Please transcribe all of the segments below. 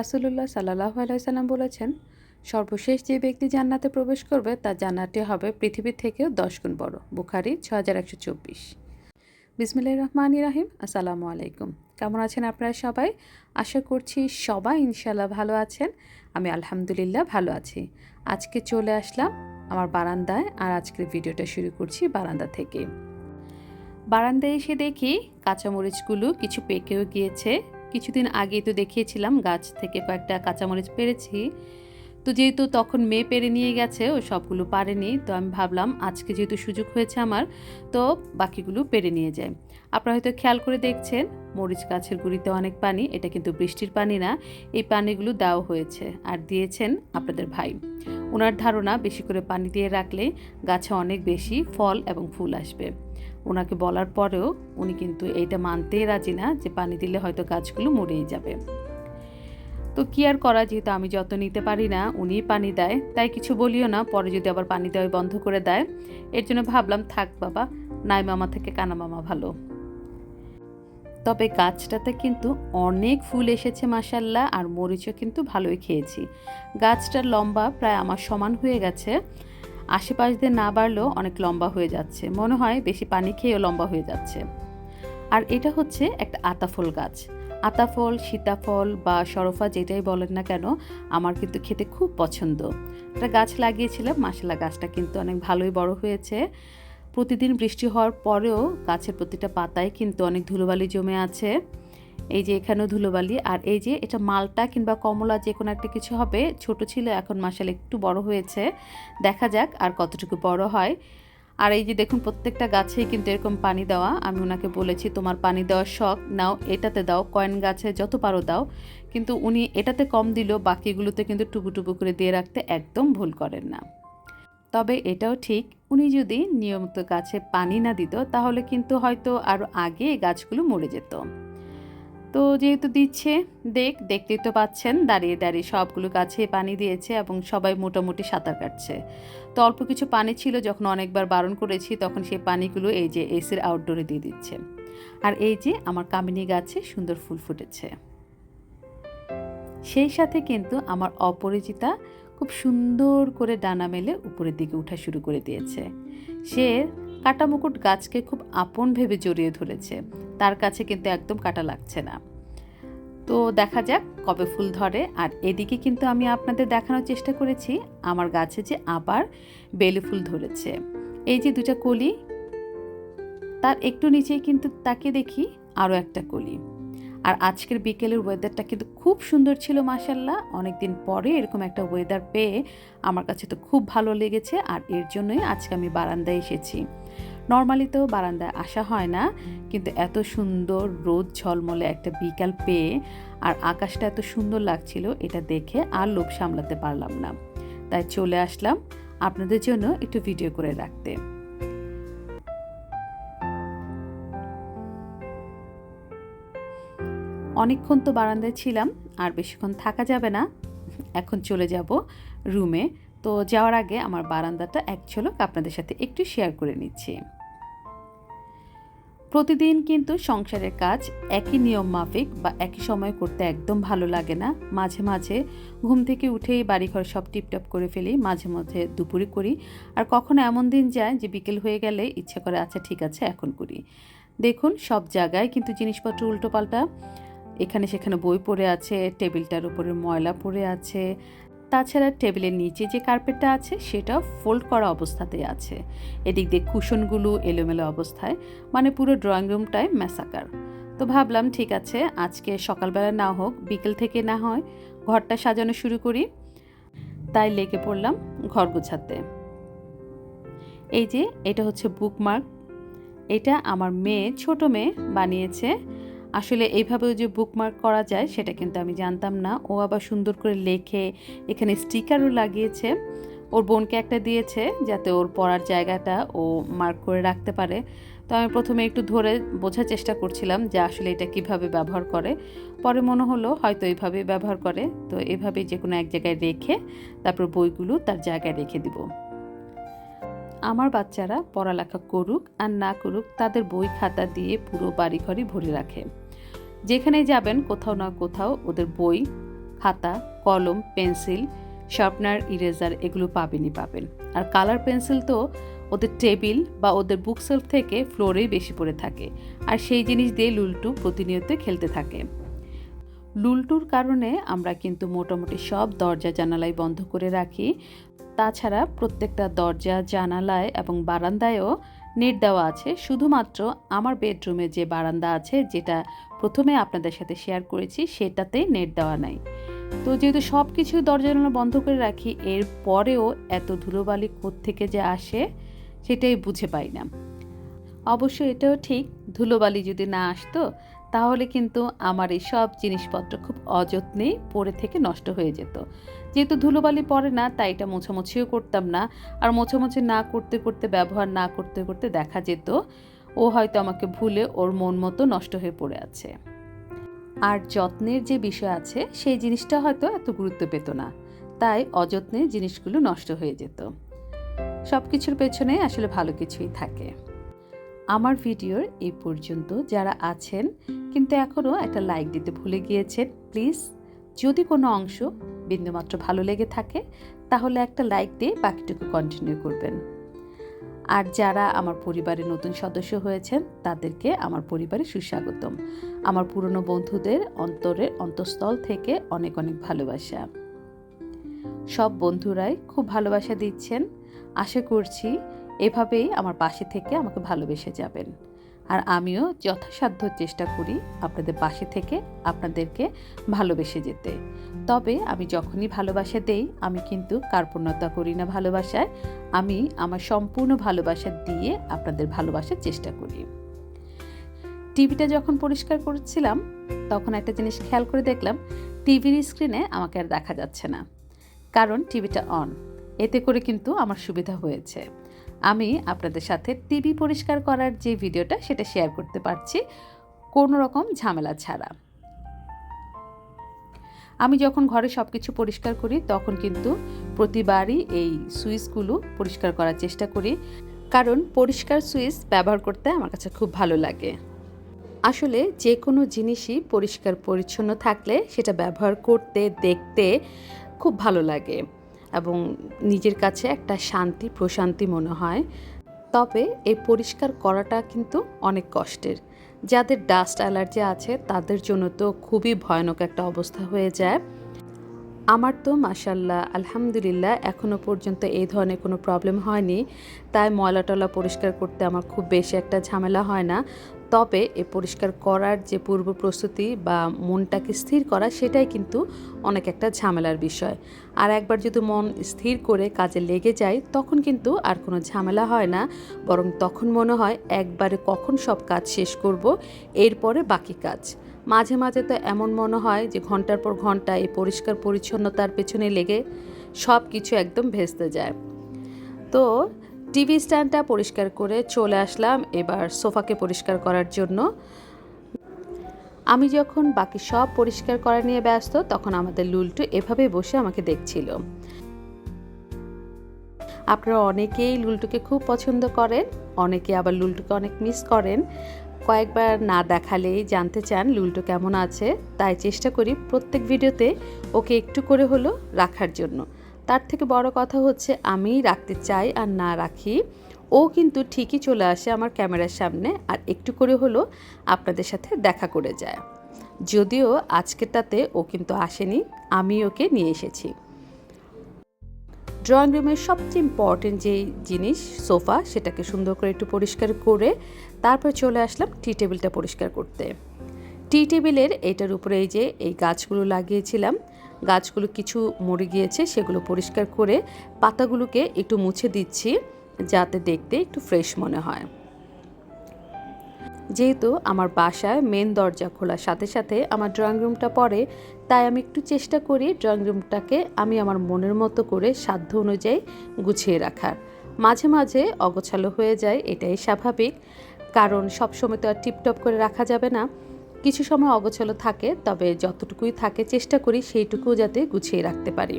রাসুলুল্লাহ সাল্লাহ আলাইসাল্লাম বলেছেন, সর্বশেষ যে ব্যক্তি জান্নাতে প্রবেশ করবে, তার জান্নাতটি হবে পৃথিবীর থেকেও দশ গুণ বড়। বুখারি ছ হাজার একশো চব্বিশ। বিসমিল্লাহ রহমান রাহিম। আসসালামু আলাইকুম। কেমন আছেন আপনারা সবাই? আশা করছি সবাই ইনশাল্লাহ ভালো আছেন। আমি আলহামদুলিল্লাহ ভালো আছি। আজকে চলে আসলাম আমার বারান্দায় আর আজকের ভিডিওটা শুরু করছি বারান্দা থেকে। বারান্দায় এসে দেখি কাঁচামরিচগুলো কিছু পেকেও গিয়েছে। কিছুদিন আগেই তো দেখিয়েছিলাম গাছ থেকে কয়েকটা কাঁচামরিচ পেরেছি। তো যেহেতু তখন মেয়ে পেরে নিয়ে গেছে, ও সবগুলো পারেনি, তো আমি ভাবলাম আজকে যেহেতু সুযোগ হয়েছে আমার, তো বাকিগুলো পেরে নিয়ে যায় আপনারা হয়তো খেয়াল করে দেখছেন, মরিচ গাছের গুঁড়িতে অনেক পানি, এটা কিন্তু বৃষ্টির পানি না, এই পানিগুলো দেওয়া হয়েছে আর দিয়েছেন আপনাদের ভাই। ওনার ধারণা, বেশি করে পানি দিয়ে রাখলে গাছে অনেক বেশি ফল এবং ফুল আসবে। ওনাকে বলার পরেও উনি কিন্তু এইটা মানতেই রাজি না যে পানি দিলে হয়তো গাছগুলো মরেই যাবে। তো কি আর করা যেহেতু আমি যত নিতে পারি না, উনি পানি দেয়। তাই কিছু বলিও না, পরে যদি আবার পানি দেওয়া বন্ধ করে দেয়। এর জন্য ভাবলাম, থাক বাবা নাই মামা থেকে কানা মামা ভালো। তবে গাছটাতে কিন্তু অনেক ফুল এসেছে মাসাল্লাহ আর মরিচও কিন্তু ভালোই খেয়েছি। গাছটার লম্বা প্রায় আমার সমান হয়ে গেছে। আশেপাশ দিয়ে না বাড়লেও অনেক লম্বা হয়ে যাচ্ছে। মনে হয় বেশি পানি খেয়েও লম্বা হয়ে যাচ্ছে। আর এটা হচ্ছে একটা আতাফুল গাছ। আতাফল, সীতাফল বা সরফা যেটাই বলেন না কেন, আমার কিন্তু খেতে খুব পছন্দ। একটা গাছ লাগিয়েছিলাম মাসালা গাছটা কিন্তু অনেক ভালোই বড় হয়েছে। প্রতিদিন বৃষ্টি হওয়ার পরেও গাছের প্রতিটা পাতায় কিন্তু অনেক ধুলোবালি জমে আছে। এই যে এখানেও ধুলোবালি, আর এই যে এটা মালটা কিংবা কমলা যে কোনো একটা কিছু হবে, ছোট ছিল, এখন মাসাল একটু বড় হয়েছে। দেখা যাক আর কতটুকু বড় হয়। আর এই যে দেখুন, প্রত্যেকটা গাছেই কিন্তু এরকম পানি দেওয়া। আমি ওনাকে বলেছি, তোমার পানি দেওয়ার শখ, নাও এটাতে দাও, কয়েন গাছে যত পারো দাও। কিন্তু উনি এটাতে কম দিলেও বাকিগুলোতে কিন্তু টুকু টুকু করে দিয়ে রাখতে একদম ভুল করেন না। তবে এটাও ঠিক, উনি যদি নিয়মিত গাছে পানি না দিত, তাহলে কিন্তু হয়তো আরও আগে গাছগুলো মরে যেত। তো যেহেতু দিচ্ছে, দেখ, দেখতেই তো পাচ্ছেন, দাঁড়িয়ে দাঁড়িয়ে সবগুলো গাছে পানি দিয়েছে এবং সবাই মোটামুটি সাঁতার কাটছে। তো অল্প কিছু পানি ছিল, যখন অনেকবার বারণ করেছি, তখন সেই পানিগুলো এই যে এসির আউটডোরে দিয়ে দিচ্ছে। আর এই যে আমার কামিনী গাছে সুন্দর ফুল ফুটেছে। সেই সাথে কিন্তু আমার অপরিচিতা খুব সুন্দর করে ডানা মেলে উপরের দিকে উঠা শুরু করে দিয়েছে। সে কাটা মুকুট গাছকে খুব আপন ভেবে জড়িয়ে ধরেছে। তার কাছে কিন্তু একদম কাটা লাগছে না। তো দেখা যাক কবে ফুল ধরে। আর এদিকে কিন্তু আমি আপনাদের দেখানোর চেষ্টা করেছি, আমার গাছে যে আবার বেলি ফুল ধরেছে। এই যে দুটা কলি, তার একটু নিচেই কিন্তু তাকে দেখি আরও একটা কলি। আর আজকের বিকেলের ওয়েদারটা কিন্তু খুব সুন্দর ছিল মাসাল্লাহ অনেকদিন পরে এরকম একটা ওয়েদার পেয়ে আমার কাছে তো খুব ভালো লেগেছে। আর এর জন্যই আজকে আমি বারান্দায় এসেছি। নর্মালি তো বারান্দায় আসা হয় না, কিন্তু এত সুন্দর রোদ ঝলমলে একটা বিকাল পেয়ে আর আকাশটা এত সুন্দর লাগছিল, এটা দেখে আর লোভ সামলাতে পারলাম না। তাই চলে আসলাম আপনাদের জন্য একটু ভিডিও করে রাখতে। অনেকক্ষণ তো বারান্দায় ছিলাম, আর বেশিক্ষণ থাকা যাবে না। এখন চলে যাব রুমে তো যাওয়ার আগে আমার বারান্দাটা এক ঝলক আপনাদের সাথে একটু শেয়ার করে নিচ্ছি। প্রতিদিন কিন্তু সংসারের কাজ একই নিয়ম মাফিক বা একই সময় করতে একদম ভালো লাগে না। মাঝে মাঝে ঘুম থেকে উঠেই বাড়িঘর সব টিপটপ করে ফেলি, মাঝে মাঝে দুপুরে করি। আর কখনো এমন দিন যায় যে বিকেল হয়ে গেলে ইচ্ছে করে আচ্ছা ঠিক আছে, এখন করি। দেখুন, সব জায়গায় কিন্তু জিনিসপত্র উল্টোপাল্টা। এখানে সেখানে বই পড়ে আছে, টেবিলটার উপরে ময়লা পড়ে আছে তাছাড়া টেবিলের নিচে যে কার্পেটটা আছে সেটা ফোল্ড করা অবস্থাতে আছে। এদিক দিয়ে কুশনগুলো এলোমেলো অবস্থায় মানে পুরো ড্রয়িং রুমটায় ম্যাসাকার। তো ভাবলাম, ঠিক আছে, আজকে সকালবেলা না হোক, বিকেল থেকে না হয়, ঘরটা সাজানো শুরু করি। তাই লেগে পড়লাম ঘর গোছাতে। এই যে, এটা হচ্ছে বুকমার্ক এটা আমার মেয়ে, ছোট মেয়ে, বানিয়েছে। আসলে এইভাবেও যে বুকমার্ক করা যায়, সেটা কিন্তু আমি জানতাম না। ও আবার সুন্দর করে লেখে, এখানে স্টিকারও লাগিয়েছে। ওর বোনকে একটা দিয়েছে, যাতে ওর পড়ার জায়গাটা ও মার্ক করে রাখতে পারে। তো আমি প্রথমে একটু ধরে বোঝার চেষ্টা করছিলাম যে আসলে এটা কীভাবে ব্যবহার করে। পরে মনে হলো হয়তো এইভাবে ব্যবহার করে। তো এভাবেই যে কোনো এক জায়গায় রেখে, তারপর বইগুলো তার জায়গায় রেখে দিব। আমার বাচ্চারা পড়ালেখা করুক আর না করুক, তাদের বই খাতা দিয়ে পুরো বাড়িঘরই ভরে রাখে। যেখানে যাবেন, কোথাও না কোথাও ওদের বই, খাতা, কলম, পেন্সিল, শার্পনার, ইরেজার এগুলো পাবেনই পাবেন। আর কালার পেন্সিল তো ওদের টেবিল বা ওদের বুক সেলফ থেকে ফ্লোরেই বেশি পড়ে থাকে। আর সেই জিনিস দিয়ে লুলটু প্রতিনিয়ত খেলতে থাকে। লুলটুর কারণে আমরা কিন্তু মোটামুটি সব দরজা জানালাই বন্ধ করে রাখি। তাছাড়া প্রত্যেকটা দরজা, জানালায় এবং বারান্দায়ও নেট দেওয়া আছে। শুধুমাত্র আমার বেডরুমে যে বারান্দা আছে, যেটা প্রথমে আপনাদের সাথে শেয়ার করেছি সেটাতেই নেট দেওয়া নাই। তো যেহেতু সব কিছু দরজা জানালা বন্ধ করে রাখি, এর পরেও এত ধুলোবালি থেকে যে আসে, সেটাই বুঝে পাই না। অবশ্য এটাও ঠিক, ধুলোবালি যদি না আসতো তাহলে কিন্তু আমার এই সব জিনিসপত্র খুব অযত্নে পড়ে থেকে নষ্ট হয়ে যেত। যেহেতু ধুলোবালি পড়ে না, তাই এটা মোছামুছিও করতাম না। আর মোছামুছি না করতে করতে, ব্যবহার না করতে করতে দেখা যেত, ও হয়তো আমাকে ভুলে ওর মন মতো নষ্ট হয়ে পড়ে আছে। আর যত্নের যে বিষয় আছে, সেই জিনিসটা হয়তো এত গুরুত্ব পেত না। তাই অযত্নে জিনিসগুলো নষ্ট হয়ে যেত। সব কিছুর পেছনে আসলে ভালো কিছুই থাকে। আমার ভিডিওর এই পর্যন্ত যারা আছেন, কিন্তু এখনও একটা লাইক দিতে ভুলে গিয়েছেন, প্লিজ। যদি কোনো অংশ বিন্দুমাত্র ভালো লেগে থাকে, তাহলে একটা লাইক দিয়ে বাকিটুকু কন্টিনিউ করবেন। আর যারা আমার পরিবারের নতুন সদস্য হয়েছেন, তাদেরকে আমার পরিবারে সুস্বাগতম। আমার পুরনো বন্ধুদের অন্তরের অন্তঃস্থল থেকে অনেক অনেক ভালোবাসা। সব বন্ধুরাই খুব ভালোবাসা দিচ্ছেন। আশা করছি এভাবেই আমার পাশে থেকে আমাকে ভালোবেসে যাবেন। আর আমিও যথাসাধ্য চেষ্টা করি আপনাদের পাশে থেকে আপনাদেরকে ভালোবেসে যেতে। তবে আমি যখনই ভালোবাসা দেই, আমি কিন্তু কার্পণ্যতা করি না ভালোবাসায়, আমি আমার সম্পূর্ণ ভালোবাসা দিয়ে আপনাদের ভালোবাসার চেষ্টা করি। টিভিটা যখন পরিষ্কার করছিলাম, তখন একটা জিনিস খেয়াল করে দেখলাম, টিভির স্ক্রিনে আমাকে আর দেখা যাচ্ছে না। কারণ টিভিটা অন। এতে করে কিন্তু আমার সুবিধা হয়েছে। আমি আপনাদের সাথে টিভি পরিষ্কার করার যে ভিডিওটা সেটা শেয়ার করতে পারছি কোনো রকম ঝামেলা ছাড়া। আমি যখন ঘরে সব কিছু পরিষ্কার করি তখন কিন্তু প্রতিবারই এই সুইচগুলো পরিষ্কার করার চেষ্টা করি। কারণ পরিষ্কার সুইচ ব্যবহার করতে আমার কাছে খুব ভালো লাগে। আসলে যে কোনো জিনিসই পরিষ্কার পরিচ্ছন্ন থাকলে সেটা ব্যবহার করতে, দেখতে খুব ভালো লাগে। এবং নিজের কাছে একটা শান্তি, প্রশান্তি মনে হয়। তবে এই পরিষ্কার করাটা কিন্তু অনেক কষ্টের। যাদের ডাস্ট অ্যালার্জি আছে, তাদের জন্য তো খুবই ভয়ানক একটা অবস্থা হয়ে যায়। আমার তো মাসাল্লাহ আলহামদুলিল্লাহ এখনও পর্যন্ত এই ধরনের কোনো প্রবলেম হয়নি। তাই ময়লা টলা পরিষ্কার করতে আমার খুব বেশি একটা ঝামেলা হয় না। তবে এ পরিষ্কার করার যে পূর্ব প্রস্তুতি বা মনটাকে স্থির করা, সেটাই কিন্তু অনেক একটা ঝামেলার বিষয়। আর একবার যদি মন স্থির করে কাজে লেগে যায়, তখন কিন্তু আর কোনো ঝামেলা হয় না। বরং তখন মনে হয় একবারে কখন সব কাজ শেষ করব, এরপরে বাকি কাজ। মাঝে মাঝে তো এমন মনে হয় যে ঘণ্টার পর ঘণ্টা এই পরিষ্কার পরিচ্ছন্নতার পেছনে লেগে সব কিছু একদম ভেস্তে যায়। তো টিভি স্ট্যান্ডটা পরিষ্কার করে চলে আসলাম এবার সোফাকে পরিষ্কার করার জন্য। আমি যখন বাকি সব পরিষ্কার করা নিয়ে ব্যস্ত, তখন আমাদের লুলটু এভাবে বসে আমাকে দেখছিল। আপনারা অনেকেই লুলটুকে খুব পছন্দ করেন, অনেকে আবার লুলটুকে অনেক মিস করেন। কয়েকবার না দেখালেই জানতে চান লুলটু কেমন আছে, তাই চেষ্টা করি প্রত্যেক ভিডিওতে ওকে একটু করে হলো রাখার জন্য। তার থেকে বড় কথা হচ্ছে আমি রাখতে চাই আর না রাখি। ও কিন্তু ঠিকই চলে আসে আমার ক্যামেরার সামনে আর একটু করে হলো আপনাদের সাথে দেখা করে যায়। যদিও আজকেরটাতে ও কিন্তু আসেনি, আমি ওকে নিয়ে এসেছি। ড্রয়িং রুমের সবচেয়ে ইম্পর্টেন্ট যেই জিনিস, সোফা, সেটাকে সুন্দর করে একটু পরিষ্কার করে তারপর চলে আসলাম টি টেবিলটা পরিষ্কার করতে। টি টেবিলের এটার উপরে এই যে এই গাছগুলো লাগিয়েছিলাম গাছগুলো কিছু মরে গিয়েছে, সেগুলো পরিষ্কার করে পাতাগুলোকে একটু মুছে দিচ্ছি, যাতে দেখতে একটু ফ্রেশ মনে হয়। যেহেতু আমার বাসায় মেন দরজা খোলার সাথে সাথে আমার ড্রয়িং রুমটা পড়ে, তাই আমি একটু চেষ্টা করি ড্রয়িং রুমটাকে আমি আমার মনের মতো করে সাধ্য অনুযায়ী গুছিয়ে রাখার। মাঝে মাঝে অগোছালো হয়ে যায়, এটাই স্বাভাবিক। কারণ সবসময় তো আর টিপটপ করে রাখা যাবে না। কিছু সময় অগোছালো থাকে, তবে যতটুকুই থাকে চেষ্টা করি সেইটুকু যাতে গুছিয়ে রাখতে পারি।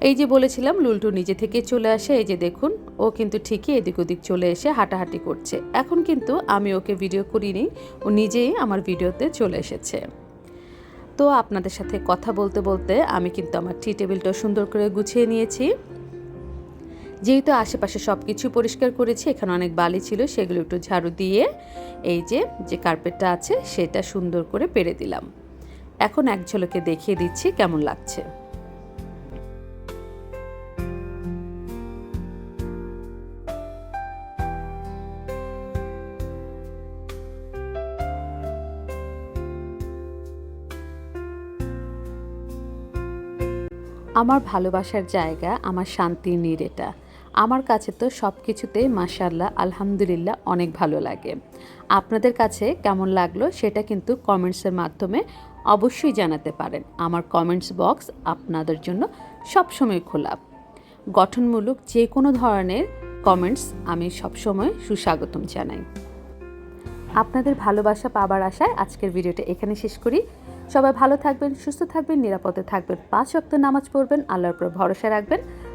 এই যে বলেছিলাম, লুলটু নিজে থেকে চলে আসে, এই যে দেখুন, ও কিন্তু ঠিকই এদিক ওদিক চলে এসে হাঁটাহাঁটি করছে। এখন কিন্তু আমি ওকে ভিডিও করিনি, ও নিজেই আমার ভিডিওতে চলে এসেছে। তো আপনাদের সাথে কথা বলতে বলতে আমি কিন্তু আমার টি টেবিলটা সুন্দর করে গুছিয়ে নিয়েছি। যেহেতু আশেপাশে সব কিছু পরিষ্কার করেছি, এখানে অনেক বালি ছিল, সেগুলো একটু ঝাড়ু দিয়ে এই যে যে কার্পেটটা আছে, সেটা সুন্দর করে পেরে দিলাম। এখন এক ঝলকে দেখিয়ে দিচ্ছি কেমন লাগছে। আমার ভালোবাসার জায়গা, আমার শান্তির নীড় এটা আমার কাছে তো সব কিছুতে মাসাল্লাহ আলহামদুলিল্লাহ অনেক ভালো লাগে। আপনাদের কাছে কেমন লাগল সেটা কিন্তু কমেন্টসের মাধ্যমে অবশ্যই জানাতে পারেন। আমার কমেন্টস বক্স আপনাদের জন্য সবসময় খোলা। গঠনমূলক যে কোনো ধরনের কমেন্টস আমি সবসময় সুস্বাগতম জানাই। আপনাদের ভালোবাসা পাবার আশায় আজকের ভিডিওটা এখানে শেষ করি। সবাই ভালো থাকবেন, সুস্থ থাকবেন, নিরাপদে থাকবেন। পাঁচ ওয়াক্ত নামাজ পড়বেন, আল্লাহর উপর ভরসা রাখবেন।